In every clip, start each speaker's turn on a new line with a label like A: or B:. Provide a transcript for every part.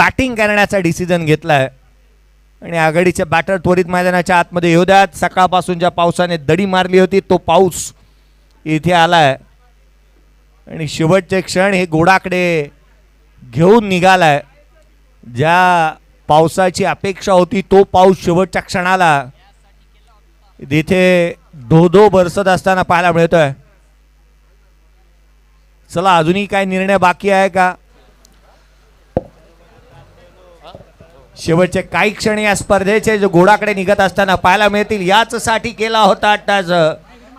A: Batting करण्याचा decision घेतला आहे आणि आघाडीचे बॅटर त्वरित मैदानाच्या आतमध्ये येऊ द्यात. सकाळपासून ज्या पावसाने दडी मारली होती तो पाऊस इथे आहे आणि शेवटचे क्षण हे घोडाकडे घेऊन निघाला आहे ज्या पावसाची अपेक्षा होती तो पाऊस शेवटच्या क्षणाला तिथे धो धो बरसत असताना पाहायला मिळतोय. चला अजूनही काय निर्णय बाकी आहे का? शेवटचे काही क्षण या स्पर्धेचे जो घोडाकडे निघत असताना पाहायला मिळतील याच साठी केला होता अट्टाच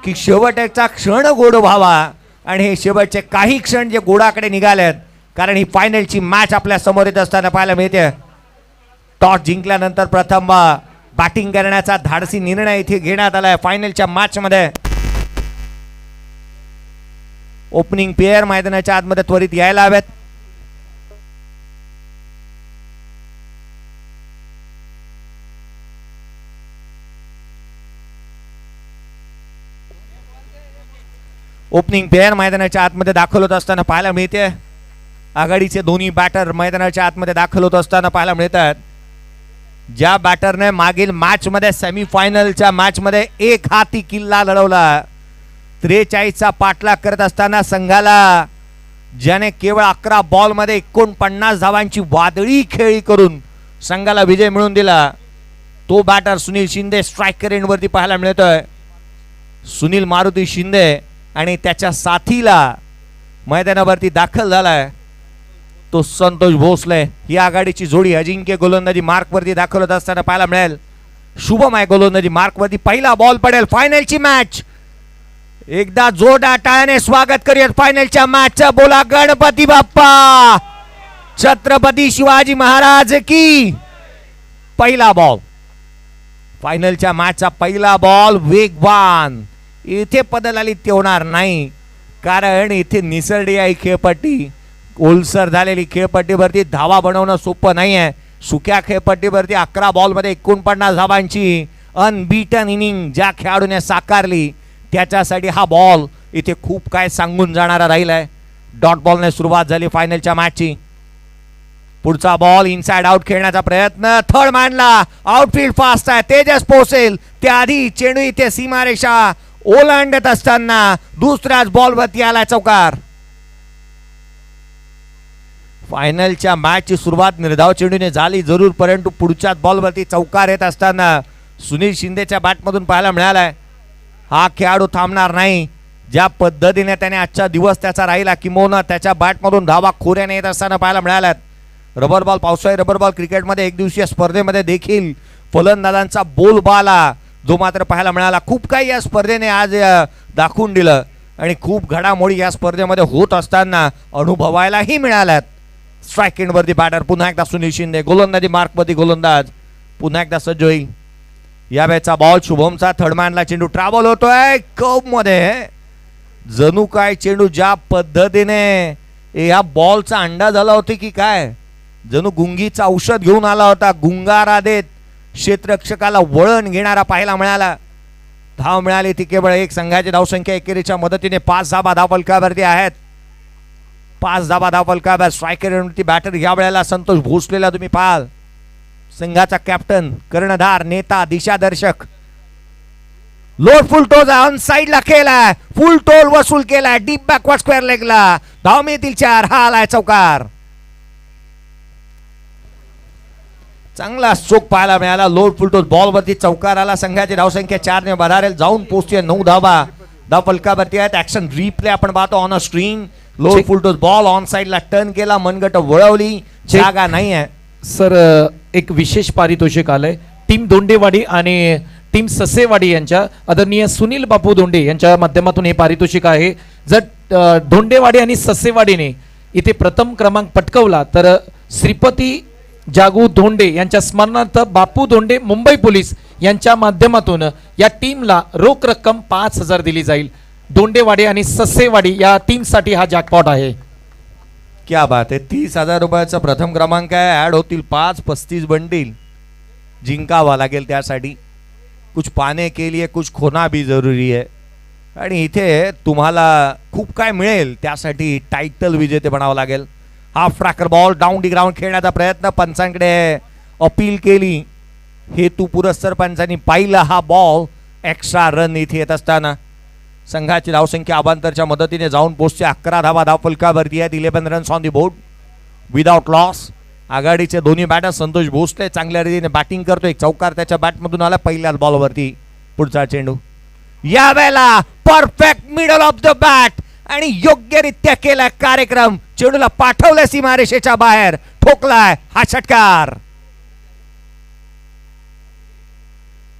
A: की शेवटचा क्षण गोड व्हावा. आणि हे शेवटचे काही क्षण जे घोडाकडे निघालेत कारण ही फायनलची मॅच आपल्यासमोर येत असताना पाहायला मिळते. टॉस जिंकल्यानंतर प्रथम बॅटिंग करण्याचा धाडसी निर्णय इथे घेण्यात आलाय फायनलच्या मॅचमध्ये ओपनिंग पेअर मैदानाच्या आतमध्ये त्वरित यायला हवेत. ओपनिंग प्लेअर मैदानाच्या आतमध्ये दाखल होत असताना पाहायला मिळते. आघाडीचे दोन्ही बॅटर मैदानाच्या आतमध्ये दाखल होत असताना पाहायला मिळतात. ज्या बॅटरने मागील मॅचमध्ये सेमीफायनलच्या मॅचमध्ये एक हाती किल्ला लढवला. त्रेचाळीसचा पाठलाग करत असताना संघाला ज्याने केवळ अकरा बॉलमध्ये एकोणपन्नास धावांची वादळी खेळी करून संघाला विजय मिळवून दिला. तो बॅटर सुनील शिंदे स्ट्रायकर एंडवरती पाहायला मिळतोय. सुनील मारुती शिंदे आणि त्याच्या साथीला मैदानावरती दाखल झालाय. तो संतोष भोसले ही आघाडीची जोडी अजिंक्य गोलंदाजी मार्कवरती दाखल होत असताना पाहायला मिळेल. शुभम आहे गोलंदाजी मार्कवरती. पहिला बॉल पडेल. फायनलची मॅच एकदा जोरदार टाळ्याने स्वागत करूयात फायनलच्या मॅचचा बोला गणपती बाप्पा. छत्रपती शिवाजी महाराज की. पहिला बॉल फायनलच्या मॅचचा पहिला बॉल वेगवान. इथे पदलालित होणार नाही. कारण इथे निसरडी आहे खेळपट्टी. ओलसर झालेली खेळपट्टीवरती धावा बनवणं सोपं नाही आहे सुक्या खेळपट्टीवरती अकरा बॉलमध्ये एकोणपन्नास धावांची अनबीटन इनिंग ज्या खेळाडूने साकारली त्याच्यासाठी हा बॉल इथे खूप काय सांगून जाणारा राहिला आहे डॉट बॉलने सुरुवात झाली फायनलच्या मॅचची पुढचा बॉल इनसाइड आउट खेळण्याचा प्रयत्न. थर्ड मांडला आउटफील्ड फास्ट आहे. तेजस पोसेल. त्याआधी चेंडू इथे सीमारेषा ओलांडत असताना दुसऱ्याच बॉलवरती आला चौकार. फायनलच्या मॅचची सुरुवात निर्धाव चेंडूने झाली जरूर परंतु पुढच्याच बॉलवरती चौकार येत असताना सुनील शिंदेच्या बॅटमधून पाहायला मिळालाय. हा खेळाडू थांबणार नाही. ज्या पद्धतीने त्याने आजचा दिवस त्याचा राहिला किंबहुना त्याच्या बॅटमधून धावा खोऱ्याने येत असताना पाहायला मिळाल्यात. रबर बॉल पावसाळी रबर बॉल क्रिकेटमध्ये एक दिवसीय स्पर्धेमध्ये देखील फलंदाजांचा बोलबाला जो मात्र पाहायला मिळाला. खूप काही या स्पर्धेने आज दाखवून दिलं. आणि खूप घडामोडी या स्पर्धेमध्ये होत असताना अनुभवायलाही मिळाल्यात. स्ट्राईक एंडवरती बॅटर पुन्हा एकदा सुनील शिंदे. गोलंदाजी मार्कवरती गोलंदाज. पुन्हा एकदा सज्ज होईल यावेळेचा बॉल शुभमचा थर्डमॅनला चेंडू ट्रॅव्हल होतोय. कपमध्ये. जणू काय चेंडू ज्या पद्धतीने या बॉलचा अंडा झाला होता की काय? जणू गुंगीचं औषध घेऊन आला होता. गुंगारा देत क्षेत्ररक्षकाला वळण घेणारा पाहायला मिळाला. धाव मिळाली ती केवळ एक संघाची. धावसंख्या एकेरीच्या मदतीने पाच धाबा धाव फलकावरती आहेत. पाच धाबा धाव फलकावर स्ट्रायकर बॅटर ह्या वेळेला संतोष भोसलेला तुम्ही पाहाल. संघाचा कॅप्टन कर्णधार नेता दिशादर्शक. लोड फुल टोज ऑन साईडला केलाय फुल टोल वसूल केलाय. डीप बॅकवर्ड स्क्वेअर लेगला धाव मिळतील चार. हा आलाय चौकार. चांगला चोख पाहायला मिळाला. लोड फुल टोल बॉल वरती चौकार आला. संघाची धावसंख्या चार ने भरारेल. जाऊन पोहोचते नऊ धावा. धाव फलकावरती आहेत. ऍक्शन रिप्ले आपण पाहतो on a screen lower
B: Check.
A: Full toss ball on साईडला टर्न केला. मनगट वळवली. जागा नाही आहे.
B: सर एक विशेष पारितोषिक आलंय. टीम दोंडेवाडी आणि टीम ससेवाडी यांच्या आदरणीय सुनील बापू दोंडे यांच्या माध्यमातून हे पारितोषिक आहे. जर धोंडेवाडी आणि ससेवाडीने इथे प्रथम क्रमांक पटकवला तर श्रीपती जागू धोंडे यांच्या स्मरणार्थ बापू धोंडे मुंबई पोलीस यांच्या माध्यमातून या टीमला रोख रक्कम पाच हजार दिली जाईल. धोंडेवाडी आणि ससेवाडी या टीमसाठी हा जॅकपॉट आहे.
A: क्या बात आहे. तीस हजार रुपयाचा प्रथम क्रमांक आहे. ऍड होतील पाच पस्तीस बंडील. जिंकावा लागेल त्यासाठी. कुछ पाने के लिए कुछ खोना भी जरुरी आहे. आणि इथे तुम्हाला खूप काय मिळेल त्यासाठी टायटल विजेते बनावं लागेल. Half tracker ball down the ground खेळण्याचा प्रयत्न पंचांकडे अपील केली. हेतू पुरस्सर पंचांनी पाहिला हा बॉल एक्स्ट्रा रन इथे येत असताना. संघाची धावसंख्या अबांतरच्या मदतीने जाऊन पोचते अकरा धावा धावफलकावरती आहेत eleven runs on the board without loss आघाडीचे दोन्ही बॅटर संतोष भोसले चांगल्या रीतीने बॅटिंग करतो. एक चौकार त्याच्या बॅटमधून आला पहिल्याच बॉलवरती पुढचा चेंडू. यावेळेला perfect middle of the bat आणि योग्यरित्या केलाय कार्यक्रम. चेंडूला पाठवलं सीमारेषेच्या बाहेर. ठोकलाय हा षटकार.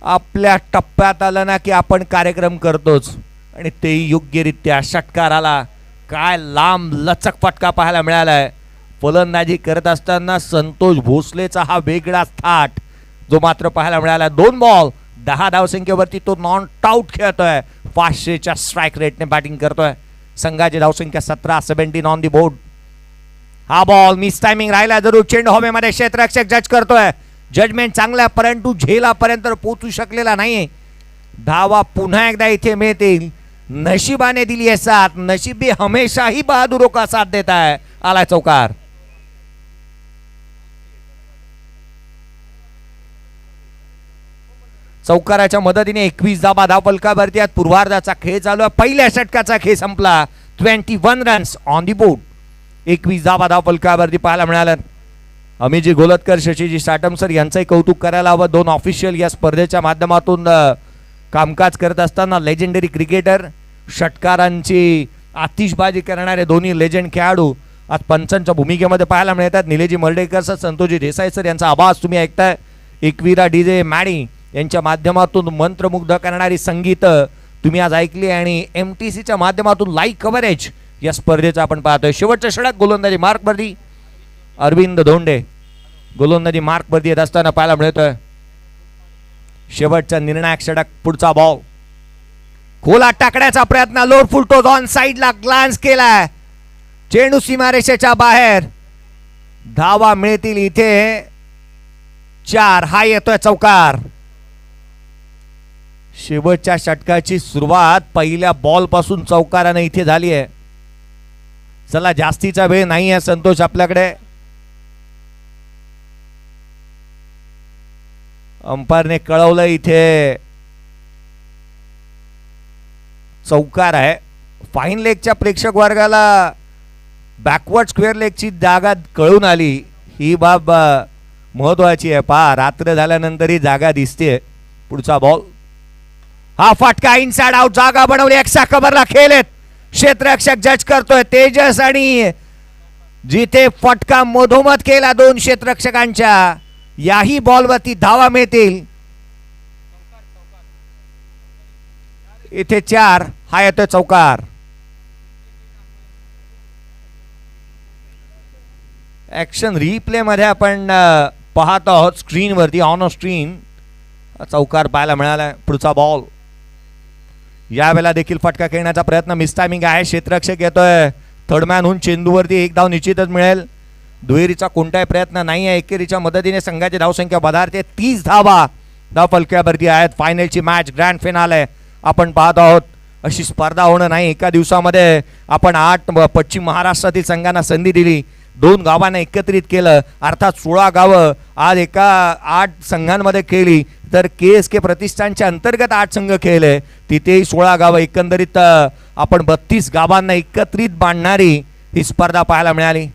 A: आपल्या टप्प्यात आलं ना की आपण कार्यक्रम करतोच. आणि ते योग्यरित्या षटकाराला काय लांब लचक फटका पाहायला मिळालाय. फलंदाजी करत असताना संतोष भोसलेचा हा वेगळा थाट जो मात्र पाहायला मिळाला. दोन बॉल दहा धावसंख्येवरती तो नॉन टाऊट खेळतोय. पाचशेच्या स्ट्राईक रेटने बॅटिंग करतोय. संघाची धावसंख्या सतरा सेव्हन्टीन ऑन दी बोर्ड. हा बॉल मिस टायमिंग राहिला जरूर चेंडू हवेमध्ये क्षेत्ररक्षक जज करतोय. जजमेंट चांगला परंतु झेलापर्यंत पोचू शकलेला नाही धावा पुन्हा एकदा इथे मिळतील. नशिबाने दिली आहे साथ. नशिबी हमेशाही बहादुरो का साथ देत आहे आलाय चौकार. चौकाराच्या मदतीने एकवीस धाबा धाव पलकावरती आहेत. पूर्वार्धाचा खेळ चालू आहे. पहिल्या षटकाचा खेळ संपला. Twenty one runs on the board. एकवीस धाबा धाव पलकावरती पाहायला मिळाल्या अमिजी गोलतकर शशीजी साटम सर यांचंही कौतुक करायला हवं. दोन ऑफिशियल या स्पर्धेच्या माध्यमातून कामकाज करत असताना लेजेंडरी क्रिकेटर षटकारांची आतिषबाजी करणारे दोन्ही लेजंड खेळाडू आज पंचांच्या भूमिकेमध्ये पाहायला मिळतात. निलेजी मर्डेकर सर संतोषजी देसाई सर यांचा आवाज तुम्ही ऐकताय. एकवीरा डीजे मॅडी यांच्या माध्यमातून मंत्रमुग्ध करणारी संगीत तुम्ही आज ऐकली आणि एम टी सीच्या माध्यमातून लाईव्ह कव्हरेज या स्पर्धेचं आपण पाहतोय. शेवटच्या षटक गोलंदाजी मार्कवरती अरविंद धोंडे गोलंदाजी मार्कवरती येत असताना पाहायला मिळतोय. शेवटचा निर्णायक षडक पुढचा बॉल खोला टाकण्याचा प्रयत्न लोर फुलटोज ऑन साईडला ग्लान्स केलाय. चेंडू सीमारेषेच्या बाहेर. धावा मिळतील इथे. चार हा येतोय चौकार. शेवटच्या षटकाची सुरुवात पहिल्या बॉलपासून चौकारानं इथे झाली आहे. चला जास्तीचा वेळ नाही आहे संतोष आपल्याकडे. अंपायरने कळवलं इथे. चौकार आहे. फाईन लेगच्या प्रेक्षक वर्गाला बॅकवर्ड स्क्वेअर लेगची जागा कळून आली. ही बाब महत्वाची आहे. पहा रात्र झाल्यानंतर ही जागा दिसते पुढचा बॉल हा फटका इनसाइड आउट जागा बनवली एक्सा कबरला खेळत क्षेत्ररक्षक जज करतोय तेजस आणि जिथे फटका मधोमध केला दोन क्षेत्ररक्षकांच्या याही बॉलवरती धावा मिळतील. इथे चार हा येतोय चौकार. ऍक्शन रिप्ले मध्ये आपण पाहत आहोत स्क्रीनवरती ऑन ऑफ स्क्रीन चौकार पाहायला मिळाला पुढचा बॉल यावेळेला देखील फटका खेळण्याचा प्रयत्न मिस टायमिंग आहे. क्षेत्ररक्षक येतोय. थर्डमॅन होऊन चेंडूवरती एक धाव निश्चितच मिळेल. दुहेरीचा कोणताही प्रयत्न नाही आहे. एकेरीच्या मदतीने संघाची धावसंख्या बधारते तीस धावा धाव फलक्यावरती आहेत. फायनलची मॅच ग्रँड फिनाल आहे आपण पाहत आहोत. अशी स्पर्धा होणं नाही. एका दिवसामध्ये आपण आठ ब- पश्चिम महाराष्ट्रातील संघांना संधी दिली. दोन गावांना एकत्रित केलं. अर्थात सोळा गावं आज एका आठ संघांमध्ये खेळली. तर के एस के प्रतिष्ठानच्या अंतर्गत आठ संघ खेळले. तिथेही सोळा गावं एकंदरीत आपण बत्तीस गावांना एकत्रित बांधणारी ही स्पर्धा पाहायला मिळाली.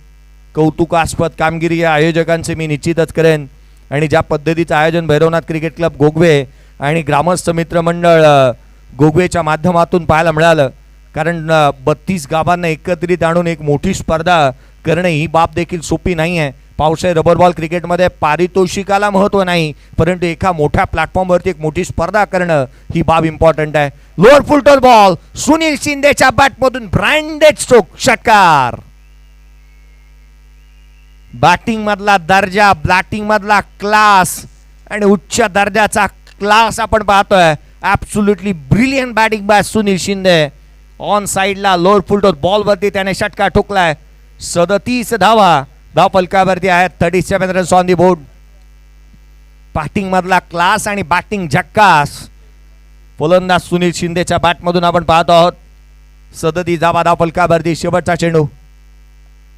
A: कौतुकास्पद कामगिरी या आयोजकांचे मी निश्चितच करेन. आणि ज्या पद्धतीचं आयोजन भैरवनाथ क्रिकेट क्लब गोगवे आणि ग्रामस्थ मित्र मंडळ गोगवेच्या माध्यमातून पाहायला मिळालं. कारण बत्तीस गावांना एकत्रित आणून एक मोठी स्पर्धा करणे ही बाब देखील सोपी नाही आहे पावसाळी रबर बॉल क्रिकेटमध्ये पारितोषिकाला महत्त्व नाही परंतु एका मोठ्या प्लॅटफॉर्मवरती एक मोठी स्पर्धा करणं ही बाब इम्पॉर्टंट आहे. Lower full toss ball Sunil शिंदेच्या बॅटमधून ब्रँडेड स्ट्रोक षटकार. बॅटिंग मधला दर्जा बॅटिंग मधला क्लास आणि उच्च दर्जाचा क्लास आपण पाहतोय. Absolutely brilliant batting by Sunil Shinde. On साईडला लोअर फुलटॉल बॉलवरती त्याने षटकार ठोकलाय. सदतीस धावा. धाव फलकावरती आहेत thirty seven runs on the board batting मधला क्लास आणि बॅटिंग झक्कास. फलंदाज सुनील शिंदेच्या बॅटमधून आपण पाहतो आहोत. सदती धावा धाव फलकावरती शेवटचा चेंडू.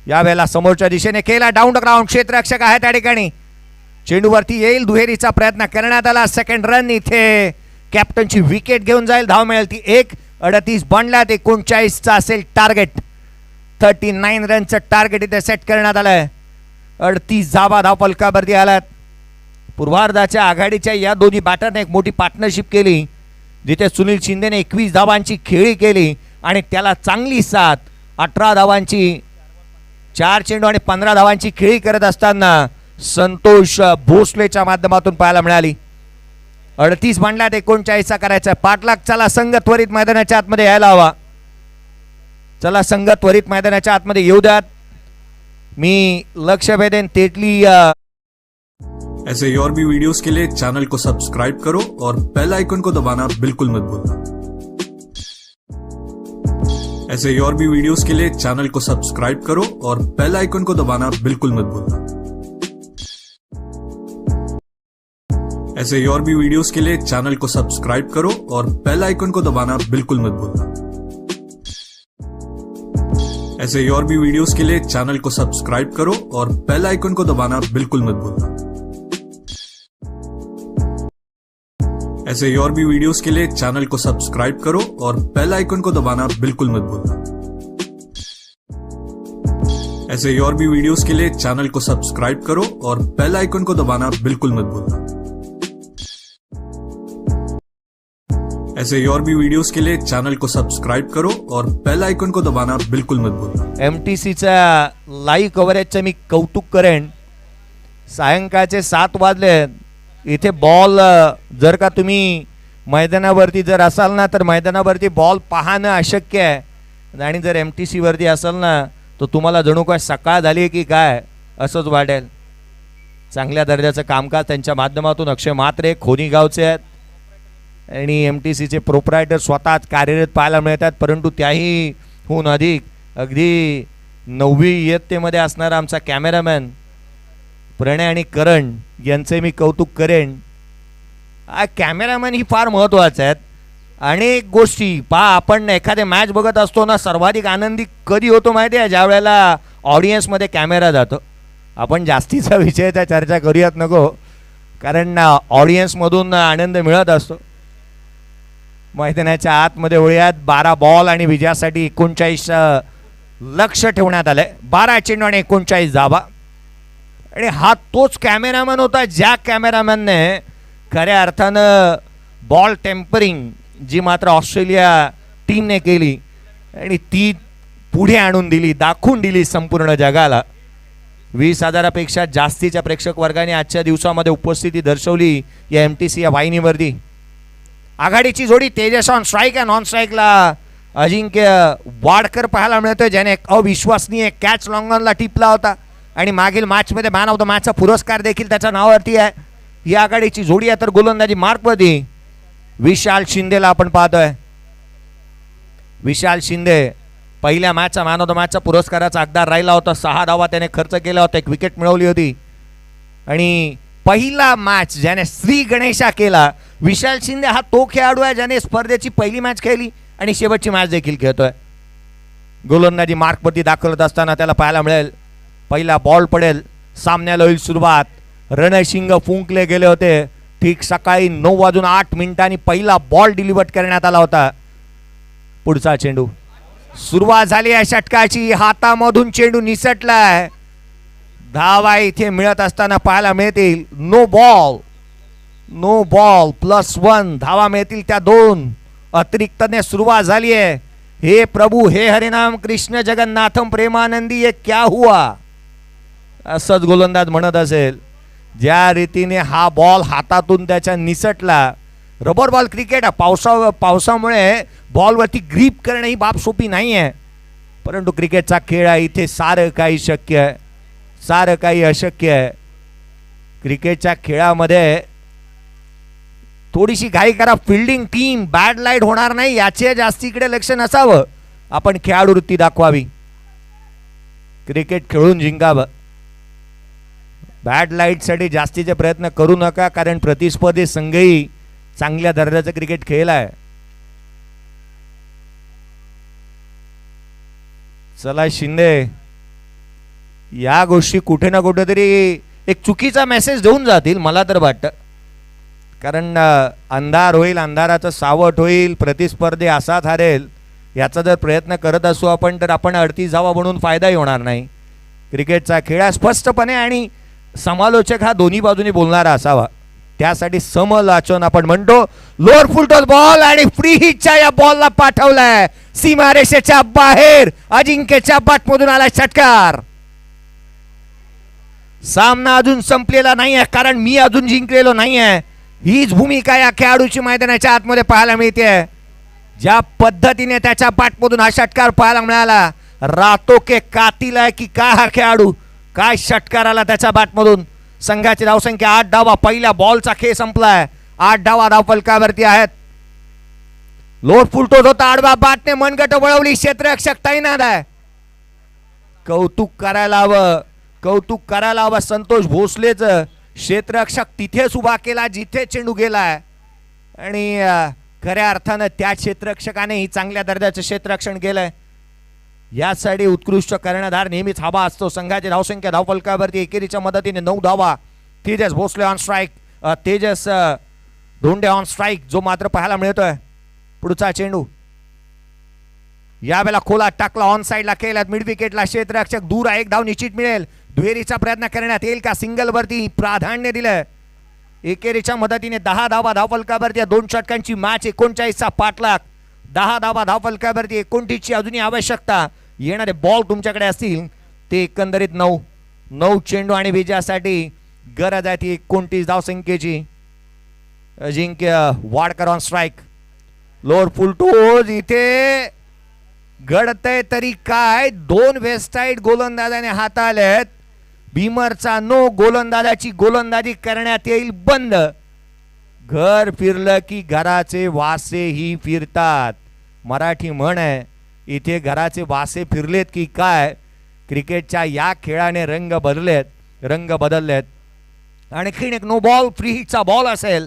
A: यावेळेला समोरच्या दिशेने केला डाऊन ग्राउंड क्षेत्ररक्षक आहे त्या ठिकाणी. चेंडूवरती येईल दुहेरीचा प्रयत्न करण्यात आला. सेकंड रन इथे. कॅप्टनची विकेट घेऊन जाईल. धाव मिळेल ती एक. अडतीस बनल्यात एकोणचाळीसचा असेल टार्गेट थर्टी नाईन रनचं टार्गेट इथे सेट करण्यात आलंय. अडतीस जाबा धावपलकावरती आल्यात. पूर्वार्धाच्या आघाडीच्या या दोन्ही बॅटरने एक मोठी पार्टनरशिप केली जिथे सुनील शिंदेने एकवीस धावांची खेळी केली आणि त्याला चांगली साथ अठरा धावांची चार चेंडू आणि पंधरा धावांची खेळी करत असताना संतोष भोसलेच्या माध्यमातून पाहायला मिळाली. अडतीस मांडल्यात एकोणचाळीसचा करायचा. पाठलाग चला संघ त्वरित मैदानाच्या आतमध्ये यायला हवा. चला संघ त्वरित मैदानाच्या आतमध्ये येऊ द्यात. मी लक्ष भेदेन तेटली
C: ऐसे और भी वीडियोस के लिए चैनल को सब्सक्राइब करो और बेल आइकन को दबाना बिल्कुल मत भूलना। ऐसे और भी वीडियोस के लिए चैनल को सब्सक्राइब करो और बेल आइकन को दबाना बिल्कुल मत भूलना। ऐसे और भी वीडियोस के लिए चैनल को सब्सक्राइब करो और बेल आइकन को दबाना बिल्कुल मत भूलना। ऐसे और भी वीडियोस के लिए चैनल को सब्सक्राइब करो और बेल आइकन को दबाना बिल्कुल मत भूलना। ऐसे और भी वीडियोस के लिए चैनल को सब्सक्राइब करो और बेल आइकन को दबाना बिल्कुल मत भूलना। ऐसे और भी वीडियोस के लिए चैनल को सब्सक्राइब करो और बेल आइकन को दबाना बिल्कुल मत भूलना। ऐसे और भी वीडियोस के लिए चैनल को सब्सक्राइब करो और बेल आइकन को दबाना बिल्कुल मत भूलना।
A: एम टी सीच्या लाईव्ह कव्हरेजचं मी कौतुक करेन. सायंकाळचे सात वाजले. इथे बॉल जर का तुम्ही मैदानावरती जर असाल ना तर मैदानावरती बॉल पाहणं अशक्य आहे. आणि जर एम टी सीवरती असाल ना तर तुम्हाला जणू काय सकाळ झाली आहे की काय असंच वाटेल. चांगल्या दर्जाचं कामकाज त्यांच्या माध्यमातून अक्षय मात्रे खोनी गावचे आहेत. आणि एम टी सीचे प्रोपरायटर स्वतःच कार्यरत पाहायला मिळतात परंतु त्याही हून अधिक अगदी नववी इयत्तेमध्ये असणारा आमचा कॅमेरामॅन प्रणय आणि करण यांचे मी कौतुक करेन. हा कॅमेरामॅन ही फार महत्त्वाचं आहेत. अनेक गोष्टी पहा आपण एखादे मॅच बघत असतो ना सर्वाधिक आनंदी कधी होतो माहिती आहे? ज्या वेळेला ऑडियन्समध्ये कॅमेरा जातो. आपण जास्तीचा विषयाचा चर्चा करूयात नको. कारण ऑडियन्समधून आनंद मिळत असतो. मैदानाच्या आतमध्ये वळूयात. बारा बॉल आणि विजयासाठी एकोणचाळीस लक्ष ठेवण्यात आलंय. बारा चेंडू आणि एकोणचाळीस जाबा आणि हा तोच कॅमेरामॅन होता ज्या कॅमेरामॅनने खऱ्या अर्थानं बॉल टेम्परिंग जी मात्र ऑस्ट्रेलिया टीमने केली आणि ती पुढे आणून दिली दाखवून दिली संपूर्ण जगाला. वीस हजारापेक्षा जास्तीच्या प्रेक्षक वर्गाने आजच्या दिवसामध्ये उपस्थिती दर्शवली या एम टी सी या वाहिनीवरती. आघाडीची जोडी तेजस ऑन स्ट्राईक आहे नॉन स्ट्राईकला अजिंक्य वाडकर पाहायला मिळतोय ज्याने एक अविश्वसनीय कॅच लॉंगनला टिपला होता. आणि मागील मॅचमध्ये मॅन ऑफ द मॅचचा पुरस्कार देखील त्याच्या नावावरती आहे. ही आघाडीची जोडी आहे तर गोलंदाजी मार्कवरती विशाल शिंदेला आपण पाहतोय. विशाल शिंदे पहिल्या मॅचचा मॅन ऑफ द मॅचचा पुरस्काराचा हकदार राहिला होता. सहा धावा त्याने खर्च केला होता एक विकेट मिळवली होती. आणि पहिला मॅच ज्याने श्री गणेशा केला विशाल शिंदे हा तो खेळाडू आहे ज्याने स्पर्धेची पहिली मॅच खेळली आणि शेवटची मॅच देखील खेळतोय. गोलंदाजी मार्कवरती दाखवत असताना त्याला पाहायला मिळेल. पहिला बॉल पडेल. सामन्याला होईल सुरुवात. रणशिंग फुंकले गेले होते. ठीक सकाळी नऊ वाजून आठ मिनिटांनी पहिला बॉल डिलिव्हर करण्यात आला होता. पुढचा चेंडू. सुरुवात झाली आहे षटकाची. हातामधून चेंडू निसटलाय. धावा इथे मिळत असताना पाहायला मिळतील. No ball no ball plus one धावा मिळतील त्या दोन. अतिरिक्तने सुरुवात झाली आहे. हे प्रभू हे हरिनाम कृष्ण जगन्नाथम प्रेमानंदी ये क्या हुआ? असंच गोलंदाज म्हणत असेल. ज्या रीतीने हा बॉल हातातून त्याच्या निसटला रबर बॉल क्रिकेट आहे पावसा पावसामुळे बॉलवरती ग्रीप करणं ही बाब सोपी नाही आहे परंतु क्रिकेटचा खेळ आहे इथे सारं काही शक्य आहे. सारं काही अशक्य आहे. क्रिकेटच्या खेळामध्ये थोडीशी घाई करा. फिल्डिंग टीम बॅड लाइट होणार नाही याचे जास्तीकडे लक्ष नसावं. आपण खेळाडू वृत्ती दाखवावी. क्रिकेट खेळून जिंकावं. बॅड लाईटसाठी जास्तीचे प्रयत्न करू नका कारण प्रतिस्पर्धी संघही चांगल्या दर्जाचं क्रिकेट खेळला आहे. चला शिंदे या गोष्टी कुठे ना कुठेतरी एक चुकीचा मेसेज देऊन जातील मला तर वाटतं. कारण अंधार होईल अंधाराचं सावट होईल प्रतिस्पर्धी असाच हरेल याचा जर प्रयत्न करत असू आपण तर आपण अडती जावा म्हणून फायदाही होणार नाही. क्रिकेटचा खेळ हा स्पष्टपणे आणि समालोचक हा दोन्ही बाजूनी बोलणारा असावा. त्यासाठी समलाचन आपण म्हणतो लोअर फुलटॉस बॉल आणि फ्री हिटच्या या बॉलला पाठवलाय. सीमारेषेच्या बाहेर अजिंक्यच्या बाटमधून आलाय षटकार. सामना अजून संपलेला नाही आहे कारण मी अजून जिंकलेलो नाही आहे हीच भूमिका या खेळाडूची मैदानाच्या आतमध्ये पाहायला मिळते. ज्या पद्धतीने त्याच्या पाठमधून हा षटकार पाहायला मिळाला रातो के कातील आहे की काय हा खेळाडू? काय षटकार आला त्याच्या बॅटमधून? संघाची धावसंख्या आठ डावा पहिल्या बॉलचा खेळ संपलाय. आठ डावा धाव फलकावरती आहेत. लोट फुलटोत होता आडवा बाटने मनगट वळवली क्षेत्ररक्षक तैनात आहे. कौतुक करायला हवं. कौतुक करायला हवं संतोष भोसलेचं. क्षेत्ररक्षक तिथेच उभा केला जिथे चेंडू गेलाय. आणि खऱ्या अर्थानं त्या क्षेत्ररक्षकानेही चांगल्या दर्जाचं क्षेत्ररक्षण केलंय. यासाठी उत्कृष्ट कर्णधार नेहमीच हवा असतो. संघाची धावसंख्या धावफलकावरती एकेरीच्या मदतीने नऊ धावा. Tejas Bhosale on strike Tejas Dhonde on strike जो मात्र पाहायला मिळतोय. पुढचा चेंडू. यावेळेला खोला टाकला ऑन साईडला केला. मिड विकेटला क्षेत्ररक्षक दूर आहे. एक धाव निश्चित मिळेल. दुहेरीचा प्रयत्न करण्यात येईल का? सिंगलवरती प्राधान्य दिलं. एकेरीच्या मदतीने दहा धावा धावफलकावरती दोन षटकांची मॅच एकोणचाळीसचा पाठलाग. दहा धावा धावफलकावरती एकोणतीसची अजूनही आवश्यकता. येणारे बॉल तुमच्याकडे असतील. ते एकंदरीत नऊ नऊ चेंडू आणि विजयासाठी गरज आहे ती एकोणतीस धावसंख्येची. Ajinkya Wadkar on strike lower full toss इथे घडतंय तरी काय? दोन वेस्टाईड गोलंदाजाने हाताळल्यात भीमरचा नो गोलंदाजाची गोलंदाजी करण्यात येईल बंद. घर फिरलं की घराचे वासे ही फिरतात. मराठी म्हण आहे इथे घराचे वासे फिरलेत की काय? क्रिकेटच्या या खेळाने रंग बदलेत रंग बदललेत. आणखीन एक नो बॉल फ्री हिटचा बॉल असेल.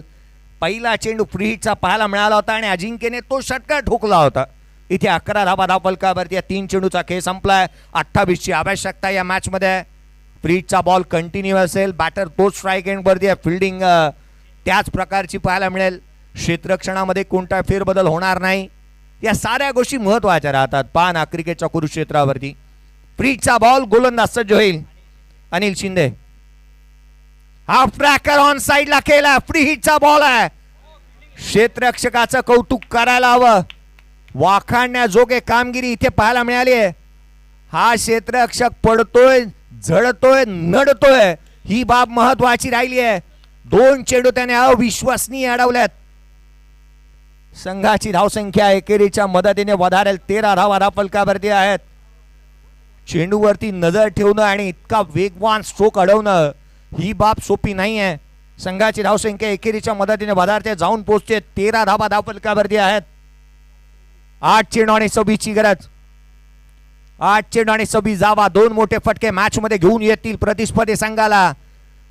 A: पहिला चेंडू फ्री हिटचा पाहायला मिळाला होता आणि अजिंक्यने तो षटकार ठोकला होता. इथे अकरा धाबा धापलकावरती या तीन चेंडूचा खेळ संपलाय. अठ्ठावीसची आवश्यकता या मॅचमध्ये फ्रीजचा बॉल कंटिन्यू असेल बॅटर तोच स्ट्राईक एंडवरती आहे. फिल्डिंग त्याच प्रकारची पाहायला मिळेल. क्षेत्ररक्षणामध्ये कोणता फेरबदल होणार नाही. या साऱ्या गोष्टी महत्त्वाच्या राहतात. पान ना क्रिकेटच्या कुरुक्षेत्रावरती. फ्रीजचा बॉल गोलंदाज सज्ज होईल. अनिल शिंदे. हा ट्रॅकर ऑन साईडला केला. फ्री हिटचा बॉल आहे. क्षेत्ररक्षकाचं कौतुक करायला हवं. वाखाणण्याजोगे कामगिरी इथे पाहायला मिळाली आहे. हा क्षेत्ररक्षक पडतोय. झडतोय नडतोय ही बाब महत्वाची राहिली आहे. दोन चेंडू त्याने अविश्वसनीय अडवल्यात. संघाची धावसंख्या एकेरीच्या मदतीने वधारेल तेरा धावा धापलकावरती आहेत. चेंडूवरती नजर ठेवणं आणि इतका वेगवान स्ट्रोक अडवणं ही बाब सोपी नाही आहे संघाची धावसंख्या एकेरीच्या मदतीने वधारते जाऊन पोहोचते तेरा धावा धावफलकावरती आहेत. आठ चेंडू आणि सव्वीसची गरज. आठ चेंडू आणि सव्वीस जावा दोन मोठे फटके मॅच मध्ये घेऊन येतील प्रतिस्पर्धी संघाला.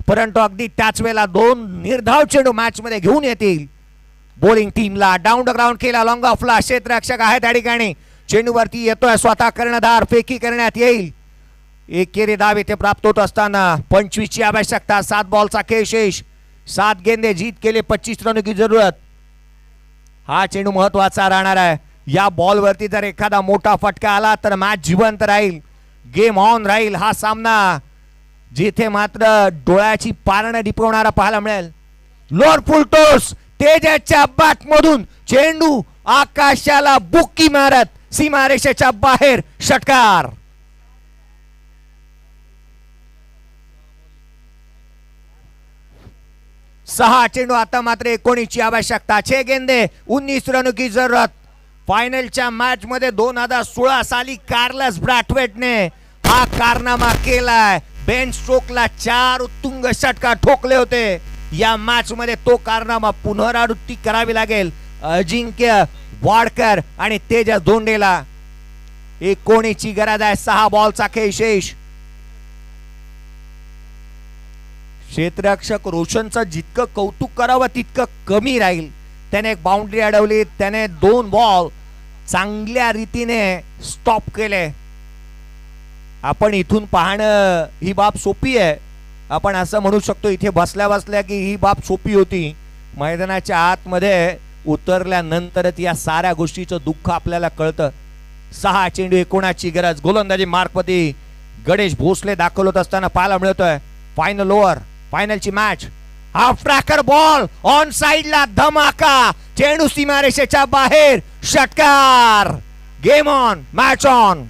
A: परंतु अगदी त्याच वेळेला दोन निर्धाव चेंडू मॅच मध्ये घेऊन येतील. बॉलिंग टीमला डाऊन द ग्राउंड केला लॉंग ऑफला क्षेत्ररक्षक आहे त्या ठिकाणी. चेंडूवरती येतोय स्वतः कर्णधार फेकी करण्यात येईल. एकेरी दाव येथे प्राप्त होत असताना पंचवीसची आवश्यकता सात बॉलचा खेळ शेष. सात गेंदे जीत केले पच्चीस रन की जरूरत. हा चेंडू महत्त्वाचा राहणार आहे. या बॉलवरती जर एखादा मोठा फटका आला तर मॅच जिवंत राहील. गेम ऑन राहील हा सामना. जिथे मात्र डोळ्याची पारणं डिपवणारा पाहायला मिळेल. लोअर फुलटोस तेजाच्या मधून चेंडू आकाशाला बुक्की मारत सीमारेषेच्या बाहेर षटकार. सहा चेंडू आता मात्र एकोणीसची आवश्यकता. छे गेंदे उन्नीस रन की जरूरत. फायनलच्या मॅच मध्ये दोन हजार सोळा साली कार्लस ब्रॅटवेटने हा कारनामा केलाय. बेन स्ट्रोकला चार उत्तुंग षटकार ठोकले होते. या मॅच मध्ये तो कारनामा पुनरावृत्ती करावी लागेल. अजिंक्य वाडकर आणि तेजस धोंडेला. कोणीची गरज आहे. सहा बॉलचा खेळ शेष. क्षेत्ररक्षक रोशनचं जितकं कौतुक करावं तितकं कमी राहील. त्याने एक बाउंड्री अडवली त्याने दोन बॉल चांगल्या रीतीने स्टॉप केले. आपण इथून पाहणं ही बाब सोपी आहे. आपण असं म्हणू शकतो इथे बसल्या बसल्या की ही बाब सोपी होती. मैदानाच्या आतमध्ये उतरल्यानंतरच या साऱ्या गोष्टीचं दुःख आपल्याला कळतं. सहा चेंडू एकोणाची गरज. गोलंदाजी मार्कपती गणेश भोसले दाखवत असताना पाहायला मिळतोय. Final over फायनलची match half tracker ball on साइडला धमाका. चेंडू सीमारेषेच्या बाहेर. षटकार. गेम ऑन मॅच ऑन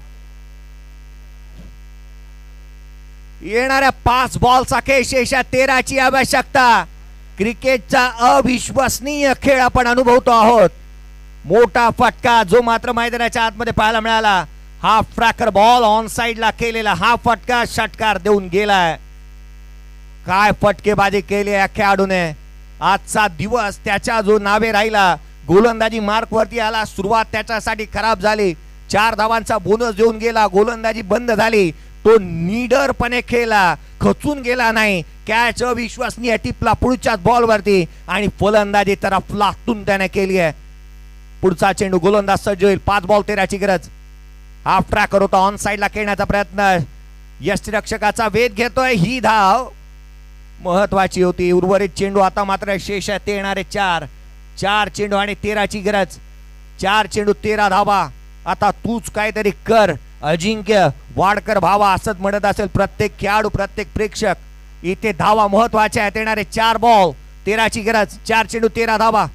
A: येणाऱ्या पाच बॉलचा खेळ शेषा तेराची आवश्यकता. क्रिकेटचा अविश्वसनीय खेळ आपण अनुभवतो आहोत. मोठा फटका जो मात्र मैदानाच्या आतमध्ये पाहायला मिळाला. हाफ फ्रॅकर बॉल ऑन साइडला केलेला हा फटका षटकार देऊन गेलाय. काय फटकेबाजी केली या खेळाडूने? आजचा दिवस त्याच्या जो नावे राहिला गोलंदाजी मार्क वरती आला सुरुवात त्याच्यासाठी खराब झाली. चार धावांचा बोनस देऊन गेला गोलंदाजी बंद झाली. तो निडरपणे खेळला खचून गेला नाही. कॅच अविश्वसनीय टिपला पुढच्याच बॉलवरती आणि फलंदाजी तरफ लाटून त्याने केली आहे. पुढचा चेंडू गोलंदाज सज्ज होईल पाच बॉल तेराची गरज. हाफ ट्रॅकर होता ऑन साईडला खेळण्याचा प्रयत्न. यष्टीरक्षकाचा वेध घेतोय ही धाव. महत्वाची होती. उर्वरित चेंडू आता मात्र शेष आहे ते येणारे चार. चार चेंडू आणि तेराची गरज. चार चेंडू तेरा धावा. आता तूच काहीतरी कर. अजिंक्य वाडकर भावा असंच म्हणत असेल. प्रत्येक खेळाडू प्रत्येक प्रेक्षक. इथे धावा महत्त्वाच्या आहेत. येणारे चार बॉल तेराची गरज. चार चेंडू तेरा धावा.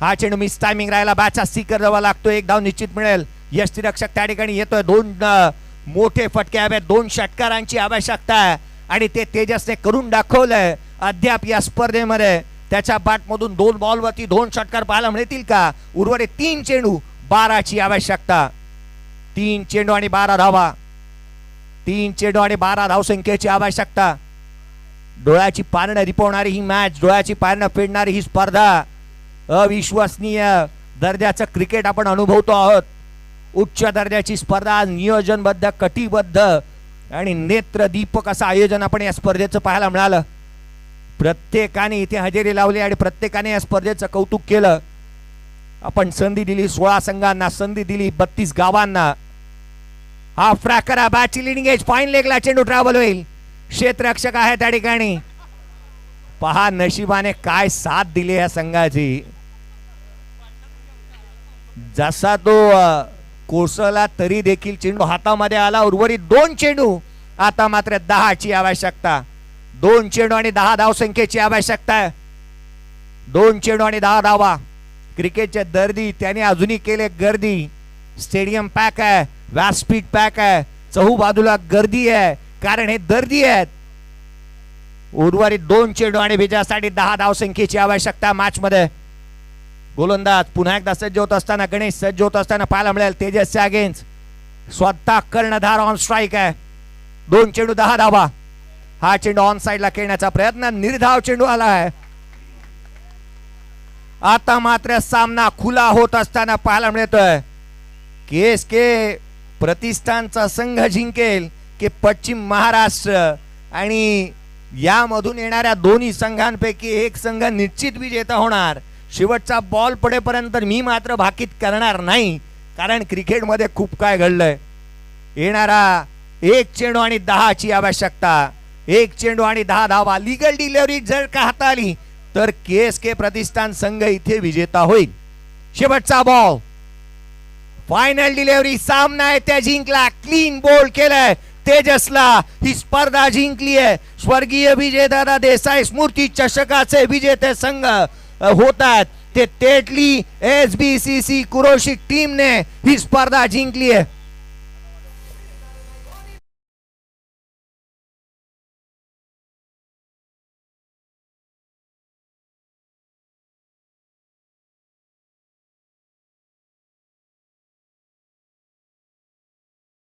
A: हा चेंडू मिस टायमिंग राहिला. बॅचा सीकर जवळ लागतो. एक धाव निश्चित मिळेल. यष्टीरक्षक त्या ठिकाणी येतोय. दोन मोठे फटके हवे दोन षटकारांची आवश्यकता आहे. आणि ते तेजसने करून दाखवलंय. अद्याप या स्पर्धेमध्ये त्याच्या बाटमधून दोन बॉलवरती दोन षटकार पाहायला मिळतील का? उर्वरित तीन चेंडू बाराची आवश्यकता. तीन चेंडू आणि बारा धावा. तीन चेंडू आणि बारा धावसंख्येची आवश्यकता. डोळ्याची पारणं रिपवणारी ही मॅच डोळ्याची पारणं फेडणारी ही स्पर्धा. अविश्वसनीय दर्जाचं क्रिकेट आपण अनुभवतो आहोत. उच्च दर्जाची स्पर्धा नियोजनबद्ध कटिबद्ध आणि नेत्रदीपक असं आयोजन आपण या स्पर्धेचं पाहायला मिळालं. प्रत्येकाने इथे हजेरी लावली आणि प्रत्येकाने या स्पर्धेचं कौतुक केलं. आपण संधी दिली सोळा संघांना संधी दिली बत्तीस गावांना. हा फ्रॅकरा बॅची लिडिंग एज फाईन लेगला चेंडू ट्रॅव्हल होईल. क्षेत्ररक्षक आहे त्या ठिकाणी. पहा नशिबाने काय साथ दिली या संघाची. जसा तो कोसळला तरी देखील चेंडू हातामध्ये आला. उर्वरित दोन चेंडू आता मात्र दहाची आवश्यकता. दोन चेंडू आणि दहा धाव संख्येची आवश्यकता आहे. दोन चेंडू आणि दहा धावा. क्रिकेटच्या दर्दी त्याने अजूनही केले गर्दी. स्टेडियम पॅक आहे व्यासपीठ पॅक आहे चहू बाजूला गर्दी आहे. कारण हे दर्दी आहेत. उर्वरित दोन चेंडू आणि विजयासाठी दहा धाव संख्येची आवश्यकता मॅच मध्ये गोलंदाज पुन्हा एकदा सज्ज होत असताना गणेश सज्ज होत असताना पाहायला मिळेल तेजसच्या अगेन्स्ट स्वतः कर्णधार ऑन स्ट्राईक आहे. दोन चेंडू दहा धावा. हा चेंडू ऑन साइडला खेळण्याचा प्रयत्न निर्धाव चेंडू आला आहे. आता मात्र सामना खुला होत असताना पाहायला मिळतोय. केस के प्रतिष्ठानचा संघ जिंकेल की पश्चिम महाराष्ट्र आणि यामधून येणाऱ्या दोन्ही संघांपैकी एक संघ निश्चित विजेता होणार. शेवटचा बॉल पडेपर्यंत मी मात्र भाकीत करणार नाही. कारण क्रिकेटमध्ये खूप काय घडलंय. येणारा एक चेंडू आणि दहाची आवश्यकता. एक चेंडू आणि दहा धावा. लिगल डिलिव्हरी जर का हाताळली तर के एस के प्रतिष्ठान संघ इथे विजेता होईल. शेवटचा बॉल फायनल डिलिव्हरी सामना आहे. त्या जिंकला. क्लीन बोल केलाय. तेजसला ही स्पर्धा जिंकली आहे स्वर्गीय विजयदादा देसाई स्मृती चषकाचे विजेते संघ. होतात. ते तेटली S B C C Qureshi टीमने ही स्पर्धा जिंकली आहे.